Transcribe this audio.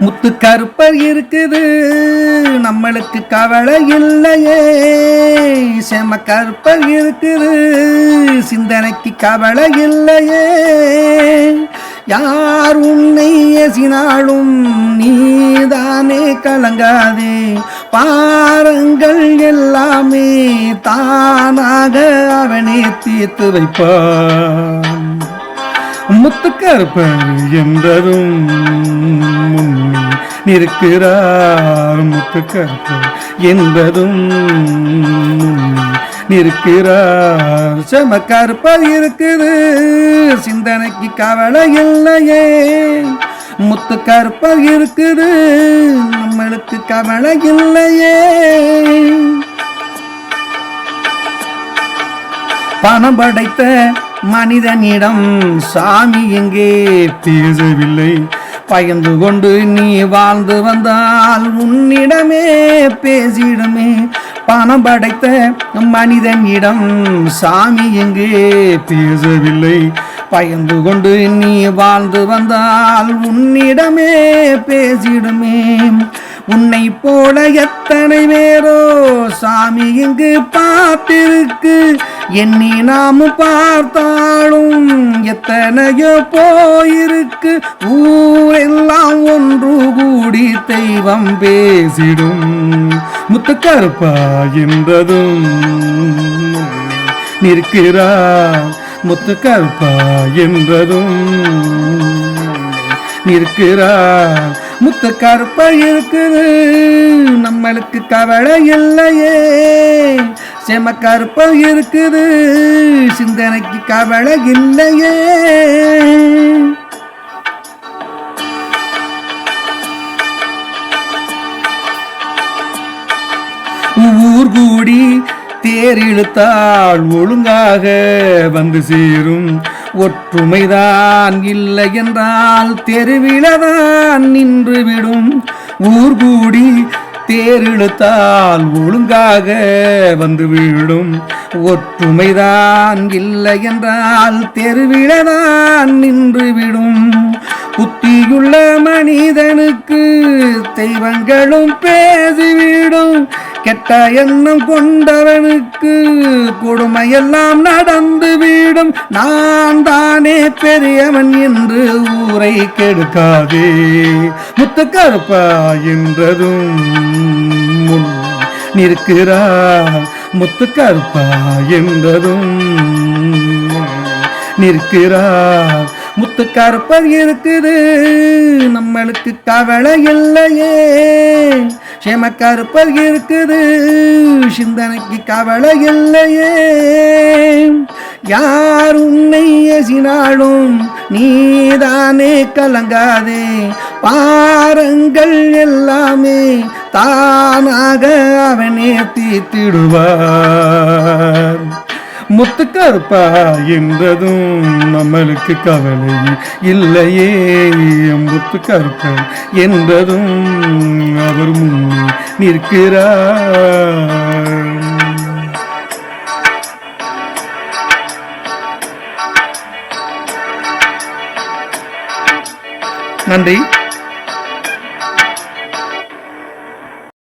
முத்து கருப்பர் இருக்குது. நம்மளுக்கு கவலை இல்லையே. செம கருப்பர் இருக்குது. சிந்தனைக்கு கவலை இல்லையே. யார் உன்னை ஏசினாலும் நீதானே கலங்காதே. பாரங்கள் எல்லாமே தானாக அவனே தீர்த்து வைப்பான். முத்துக்கருப்பன் என்றதும் நிற்கிறார் முத்துக்கருப்பர் என்பதும் நிற்கிறார். செமக்கருப்பர் இருக்குது சிந்தனைக்கு கவலை இல்லையே. முத்துக்கருப்பர் இருக்குது நம்மளுக்கு கவலை இல்லையே. பணம் படைத்த மனிதனிடம் சாமி எங்கே பேசவில்லை. பயந்து கொண்டு நீ வாழ்ந்து வந்தால் உன்னிடமே பேசிடுமே. பணம் படைத்த மனிதனிடம் சாமி எங்கே பேசவில்லை. பயந்து கொண்டு நீ வாழ்ந்து வந்தால் உன்னிடமே பேசிடுமே. உன்னை போல எத்தனை பேரோ சாமி இங்கு பார்த்திருக்கு. எண்ணி நாம் பார்த்தாலும் எத்தனையோ போயிருக்கு. ஊரெல்லாம் ஒன்று கூடி தெய்வம் பேசிடும். முத்துக்கருப்பா என்றதும் நிற்கிறார். முத்துக்கருப்பா என்றதும் நிற்கிறார். முத்து கருப்ப இருக்குது நம்மளுக்கு கவலை இல்லையே. செம கருப்ப இருக்குது சிந்தனைக்கு கவலை இல்லையே. ஊர் கூடி தேர் இழுத்தால் ஒழுங்காக வந்து சேரும். ஒற்றுமைதான் இல்லை என்றால் தெருவிலதான் நின்றுவிடும். ஊர் கூடி தேரிழுத்தால் ஒழுங்காக வந்து விடும் ஒற்றுமைதான் இல்லை என்றால் தெருவிலதான் நின்றுவிடும். புத்தியுள்ள மனிதனுக்கு தெய்வங்களும் பேசிவிடும். கெட்ட எண்ணம் கொண்டவனுக்கு கொடுமையெல்லாம் நடந்துவிடும். நான் நான் தானே பெரியவன் என்று ஊரை கெடுக்காதே. முத்து கருப்பா என்றதும் முன் நிற்கிறார். முத்துக்கருப்பா என்றதும் நிற்கிறார். முத்து கருப்பர் இருக்குது நம்மளுக்கு கவலை இல்லையே. செமக்கருப்பர் இருக்குது சிந்தனைக்கு கவலை இல்லையே. யார் உன்னை நாளும் நீதானே கலங்காதே. பாரங்கள் எல்லாமே தானாக அவனே தீர்த்திடுவார். முத்துக்கருப்பா என்றதும் நம்மளுக்கு கவலை இல்லையே. முத்துக்கருப்பா என்றதும் அவர் முன் நிற்கிறார். நன்றி.